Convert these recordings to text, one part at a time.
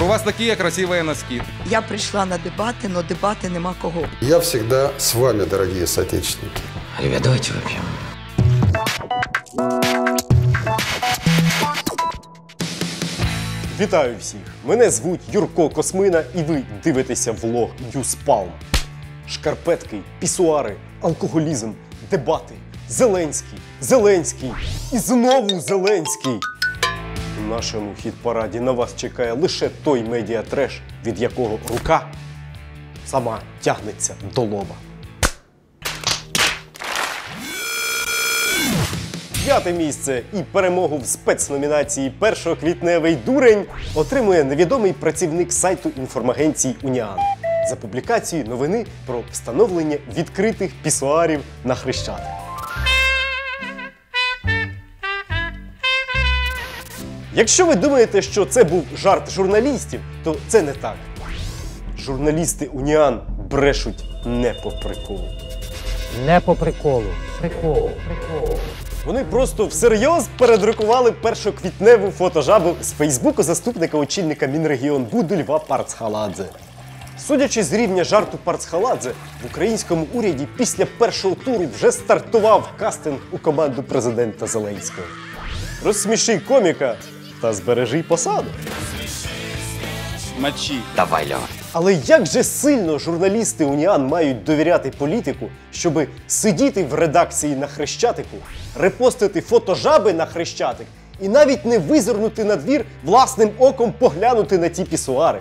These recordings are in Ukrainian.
У вас такие красивые носки. Я прийшла на дебати, але дебати нема кого. Я всегда с вами, дорогие соотечественники. Ребят, давайте выпьем. Вітаю всіх! Мене звуть Юрко Космина, і ви дивитеся влог Ньюспалм. Шкарпетки, пісуари, алкоголізм, дебати. Зеленський, Зеленський і знову Зеленський. Нашому хіт-параді на вас чекає лише той медіатреш, від якого рука сама тягнеться до лоба. П'яте місце і перемогу в спецномінації «Першоквітневий дурень отримує невідомий працівник сайту інформагенції Уніан за публікацію новини про встановлення відкритих пісуарів на Хрещатик. Якщо ви думаєте, що це був жарт журналістів, то це не так. Журналісти Уніан брешуть не по приколу. Не по приколу. Прикол. Прикол. Вони просто всерйоз передрукували першоквітневу фотожабу з Фейсбуку заступника очільника Мінрегіонбуду Льва Парцхаладзе. Судячи з рівня жарту Парцхаладзе, в українському уряді після першого туру вже стартував кастинг у команду президента Зеленського. Розсміши коміка та збережи посаду. Мочи. Давай, Лёва. Але як же сильно журналісти Уніан мають довіряти політику, щоби сидіти в редакції на Хрещатику, репостити фотожаби на Хрещатик і навіть не визирнути на двір власним оком поглянути на ті пісуари.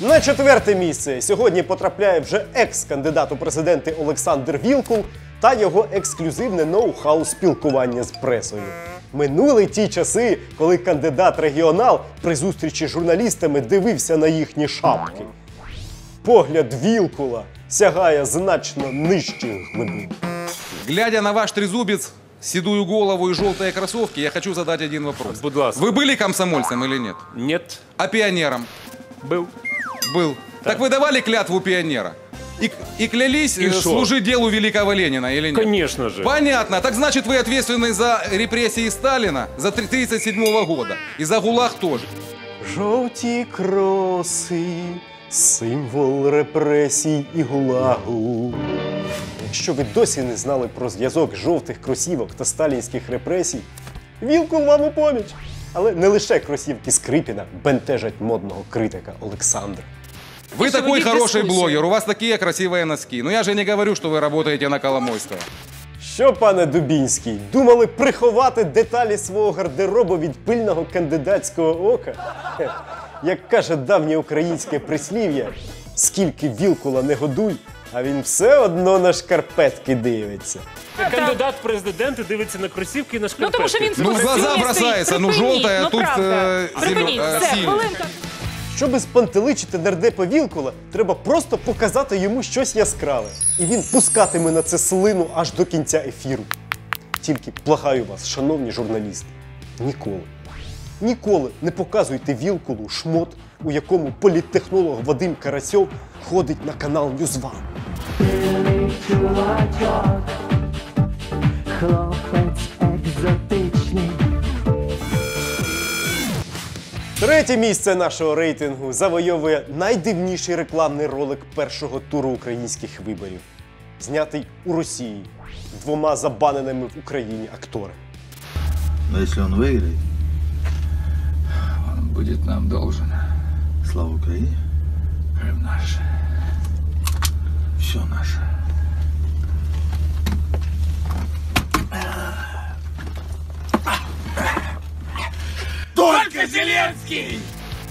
На четверте місце сьогодні потрапляє вже екс-кандидат у президенти Олександр Вілкул та його ексклюзивне ноу-хау спілкування з пресою. Минули ті часи, коли кандидат регіонал при зустрічі з журналістами дивився на їхні шапки. Погляд Вілкула сягає значно нижчих глибин. Глядя на ваш трезубец, седую голову и желтые кроссовки, я хочу задать один вопрос. Будь ласка. Вы были комсомольцем или нет? Нет. А пионером? Был. Был. Так вы давали клятву пионера? И, и клялись И э, шо? служить делу великого Ленина или нет? Конечно же. Понятно. Так значит, вы ответственны за репрессии Сталина, за 1937 года. И за ГУЛАГ тоже. Жовті кроси, символ репресій і гулагу. Якщо ви досі не знали про зв'язок жовтих кросівок та сталінських репресій, Вілкул вам у поміч. Але не лише кросівки Скрипіна бентежать модного критика Олександра. Вы Если такой вводить хороший дискуссию. блогер, у вас такие красивые носки. Но я же не говорю, что вы работаете на Коломойского. Що, пане Дубінський, думали приховати деталі свого гардеробу від пильного кандидатського ока? Хе, Як каже давнє українське прислів'я, скільки вілкула не годуй, а він все одно на шкарпетки дивиться. Кандидат в президенти дивиться на кросівки і на Ну шкарпетки. тому що він Ну, в глаза спортивний бросается, стоїть. ну, Припиніть, желтое, а ну, тут, правда. е, Припиніть, зелё- е, все, синє. хвилинка. Щоби спантеличити нардепа Вілкула, треба просто показати йому щось яскраве. І він пускатиме на це слину аж до кінця ефіру. Тільки благаю вас, шановні журналісти, ніколи, ніколи не показуйте Вілкулу шмот, у якому політтехнолог Вадим Карасьов ходить на канал Ньюзван. Хлопець Третє місце нашого рейтингу завойовує найдивніший рекламний ролик першого туру українських виборів, знятий у Росії двома забаненими в Україні акторами. Но если он выиграет, он будет нам должен. Слава Украине. Крым наш. Все наше.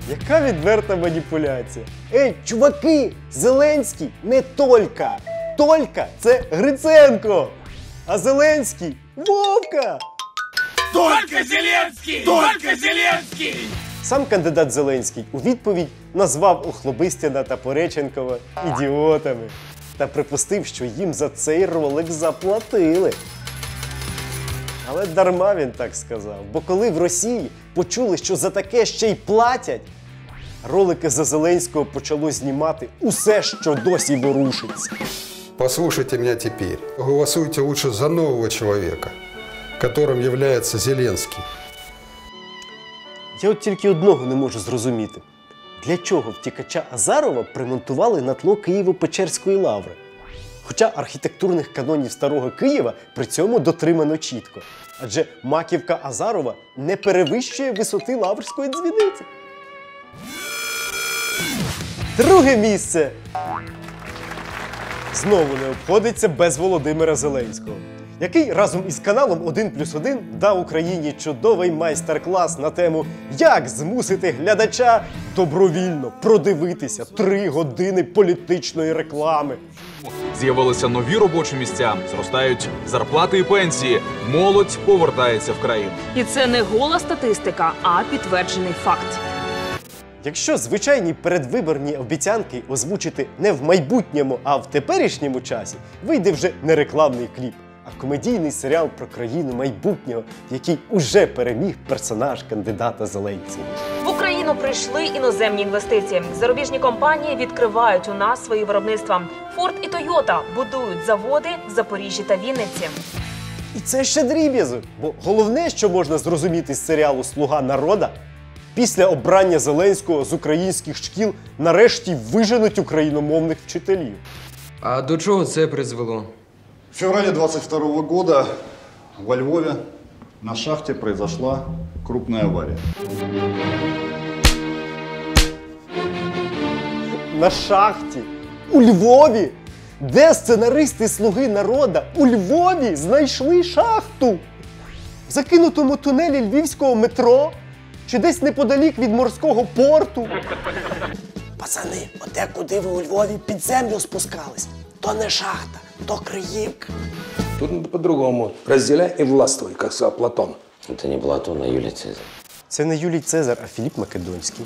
Яка відверта маніпуляція? Ей, чуваки, Зеленський не Толька. Толька це Гриценко. А Зеленський Вовка. Тільки Зеленський! Тільки Зеленський! Сам кандидат Зеленський у відповідь назвав Охлобистіна та Пореченкова ідіотами та припустив, що їм за цей ролик заплатили. Але дарма він так сказав. Бо коли в Росії почули, що за таке ще й платять, ролики за Зеленського почало знімати усе, що досі ворушиться. Послушайте меня теперь. Голосуйте лучше за нового человека, которым является Зеленский. Я от тільки одного не можу зрозуміти. Для чого втікача Азарова примонтували на тло Києво-Печерської лаври? Хоча архітектурних канонів старого Києва при цьому дотримано чітко. Адже маківка Азарова не перевищує висоти лаврської дзвіниці. Друге місце знову не обходиться без Володимира Зеленського, який разом із каналом 1 плюс 1 дав Україні чудовий майстер-клас на тему Як змусити глядача добровільно продивитися три години політичної реклами. З'явилися нові робочі місця, зростають зарплати і пенсії. Молодь повертається в країну. І це не гола статистика, а підтверджений факт. Якщо звичайні передвиборні обіцянки озвучити не в майбутньому, а в теперішньому часі, вийде вже не рекламний кліп, а комедійний серіал про країну майбутнього, який уже переміг персонаж кандидата Зеленського. В Україну прийшли іноземні інвестиції. Зарубіжні компанії відкривають у нас свої виробництва. Форд і Тойота будують заводи в Запоріжжі та Вінниці. І це ще дріб'язок, бо головне, що можна зрозуміти з серіалу Слуга народа, після обрання Зеленського з українських шкіл нарешті виженуть україномовних вчителів. А до чого це призвело? В феврале 22 года во Львове на шахте произошла крупная авария. на шахті у Львові, де сценаристи Слуги народа у Львові знайшли шахту. В закинутому тунелі львівського метро чи десь неподалік від морського порту. Пацани, оте куди ви у Львові під землю спускались, то не шахта, то Криївка. Тут по-другому. Разделяй и властвуй, как сказал Платон. Это не Платон, а Юлий Цезарь. Це не Юлій Цезар, а Філіп Македонський.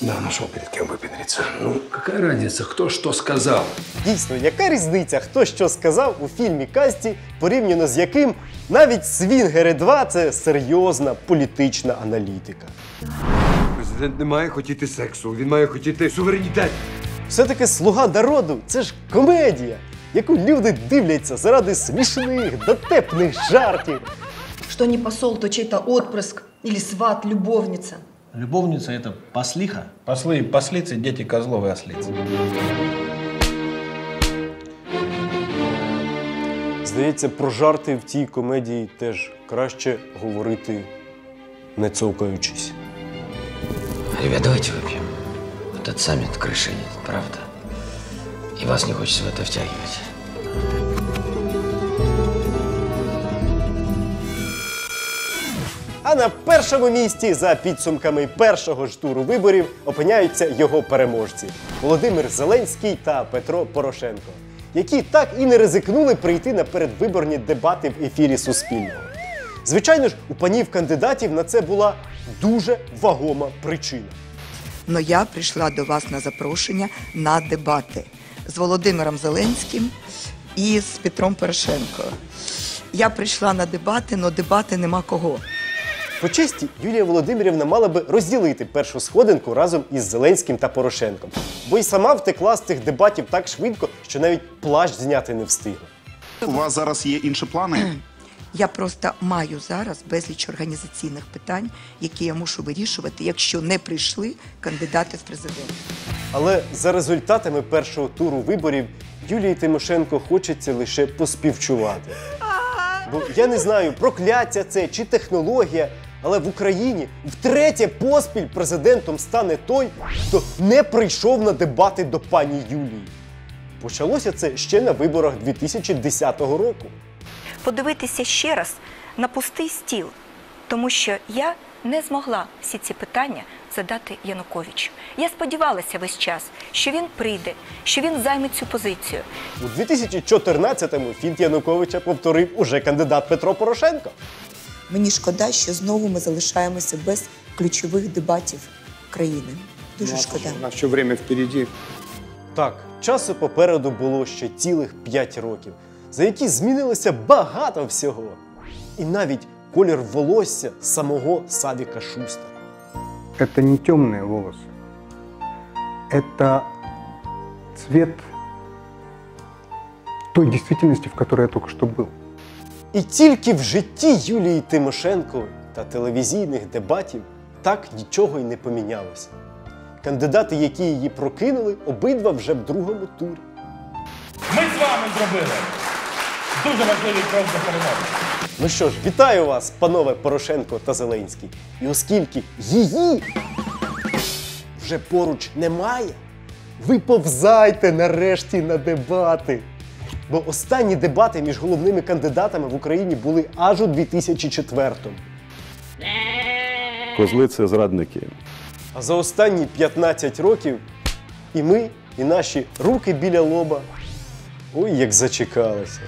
Да, нашел перед кем выпендриться. Ну, какая разница, кто что сказал? Дійсно, яка різниця, хто що сказав у фільмі Касті, порівняно з яким навіть Свінгери 2 це серйозна політична аналітика. Президент не має хотіти сексу, він має хотіти суверенітет. Все-таки слуга народу це ж комедія, яку люди дивляться заради смішних, дотепних жартів. Что не посол, то чей-то отпрыск или сват, любовница. Любовница – это послиха. Послы и послицы – дети козлов и ослиц. Здається, про жарти в тій комедії теж краще говорити не цовкаючись. Ребят, давайте выпьем. Этот саммит крыши нет, правда? И вас не хочется в это втягивать. А на першому місці за підсумками першого ж туру виборів опиняються його переможці Володимир Зеленський та Петро Порошенко, які так і не ризикнули прийти на передвиборні дебати в ефірі Суспільного. Звичайно ж, у панів кандидатів на це була дуже вагома причина. Но я прийшла до вас на запрошення на дебати з Володимиром Зеленським і з Петром Порошенко. Я прийшла на дебати, але дебати нема кого. По честі, Юлія Володимирівна мала би розділити першу сходинку разом із Зеленським та Порошенком, бо й сама втекла з цих дебатів так швидко, що навіть плащ зняти не встигла. У вас зараз є інші плани? Я просто маю зараз безліч організаційних питань, які я мушу вирішувати, якщо не прийшли кандидати в президенти. Але за результатами першого туру виборів Юлії Тимошенко хочеться лише поспівчувати. Бо я не знаю, прокляття це чи технологія, але в Україні втретє поспіль президентом стане той, хто не прийшов на дебати до пані Юлії. Почалося це ще на виборах 2010 року. Подивитися ще раз на пустий стіл, тому що я не змогла всі ці питання задати Януковичу. Я сподівалася весь час, що він прийде, що він займе цю позицію. У 2014-му фінт Януковича повторив уже кандидат Петро Порошенко. Мені шкода, що знову ми залишаємося без ключових дебатів країни. Дуже шкода. На все время впереди. Так, часу попереду було ще цілих 5 років, за які змінилося багато всього. І навіть колір волосся самого Савіка Шустера. Это не темные волосы. Это цвет той действительности, в которой я только что был. І тільки в житті Юлії Тимошенко та телевізійних дебатів так нічого й не помінялося. Кандидати, які її прокинули, обидва вже в другому турі. Ми з вами зробили дуже важливий крок до перемоги. Ну що ж, вітаю вас, панове Порошенко та Зеленський. І оскільки її вже поруч немає, ви повзайте нарешті на дебати. Бо останні дебати між головними кандидатами в Україні були аж у 2004-му. Козли це зрадники. А за останні 15 років і ми, і наші руки біля лоба. Ой, як зачекалися.